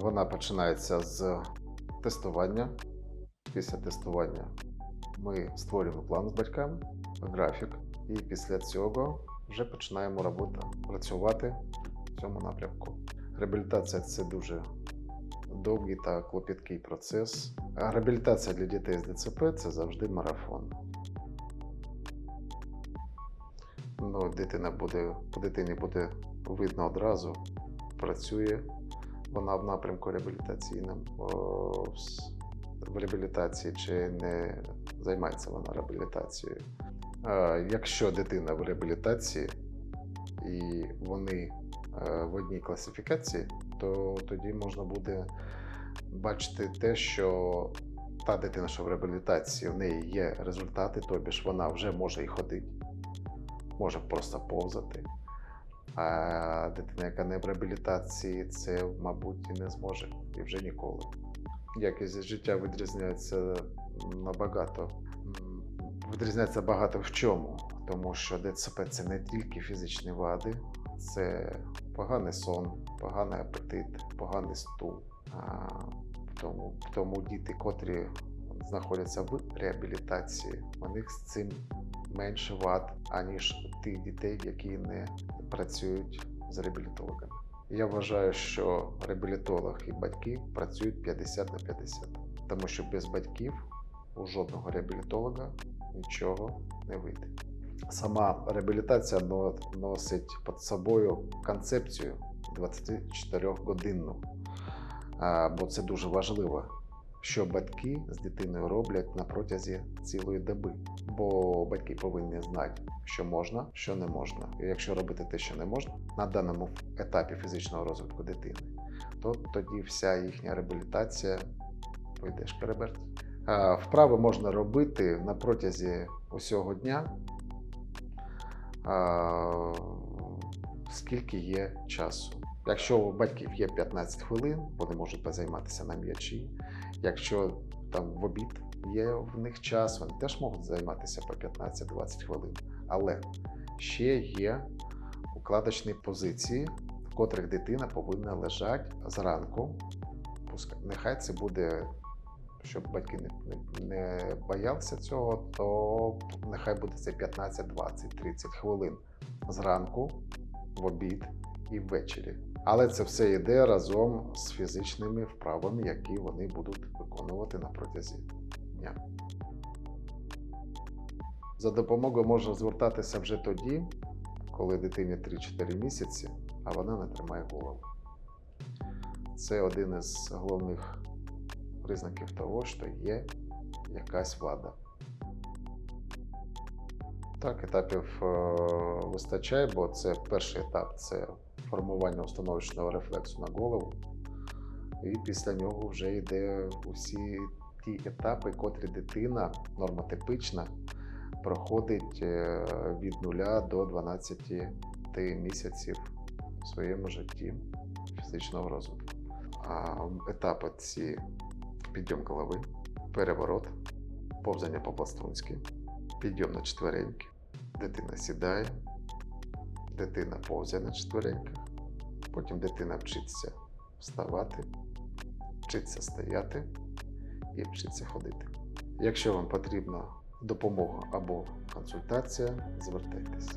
Вона починається з тестування. Після тестування ми створюємо план з батьками, графік, і після цього вже починаємо роботу, працювати в цьому напрямку. Реабілітація це дуже довгий та клопіткий процес. Реабілітація для дітей з ДЦП це завжди марафон. Ну, дитина буде, по дитині буде видно одразу, працює вона в напрямку реабілітаційному в реабілітації чи не займається вона реабілітацією. Е, Якщо дитина в реабілітації і вони е, в одній класифікації, то тоді можна буде бачити те, що та дитина, що в реабілітації, в неї є результати, тобі ж вона вже може і ходити, може просто повзати. А дитина, яка не в реабілітації, це, мабуть, і не зможе і вже ніколи. Якість життя відрізняється набагато. Відрізняється багато в чому, тому що ДЦП це не тільки фізичні вади, це поганий сон, поганий апетит, поганий стул. А, Тому, тому діти, котрі знаходяться в реабілітації, у них з цим менше вад, аніж тих дітей, які не працюють з реабілітологами. Я вважаю, що реабілітолог і батьки працюють 50 на 50, тому що без батьків у жодного реабілітолога нічого не вийде. Сама реабілітація носить під собою концепцію 24-годинну, бо це дуже важливо, що батьки з дитиною роблять на протязі цілої доби. Бо батьки повинні знати, що можна, що не можна. І якщо робити те, що не можна, на даному етапі фізичного розвитку дитини, то тоді вся їхня реабілітація пойде шкереберть. Вправи можна робити на протязі усього дня, скільки є часу. Якщо у батьків є 15 хвилин, вони можуть позайматися на м'ячі. Якщо там в обід є в них час, вони теж можуть займатися по 15-20 хвилин. Але ще є укладочні позиції, в котрих дитина повинна лежати зранку. Нехай це буде, щоб батьки не, не боялися цього, то нехай буде це 15, 20, 30 хвилин зранку, в обід і ввечері. Але це все йде разом з фізичними вправами, які вони будуть виконувати на протязі дня. За допомогою можна звертатися вже тоді, коли дитині 3-4 місяці, а вона не тримає голову. Це один із головних признаків того, що є якась вада. Так, етапів е, вистачає, бо це перший етап це формування установочного рефлексу на голову. І після нього вже йде усі ті етапи, котрі дитина нормотипична проходить е, від 0 до 12 місяців в своєму житті фізичного розвитку. Етапи ці підйом голови, переворот, повзання по-пластунськи, підйом на четвереньки, дитина сідає, дитина повзає на четвереньках, потім дитина вчиться вставати, вчиться стояти і вчиться ходити. Якщо вам потрібна допомога або консультація, звертайтеся.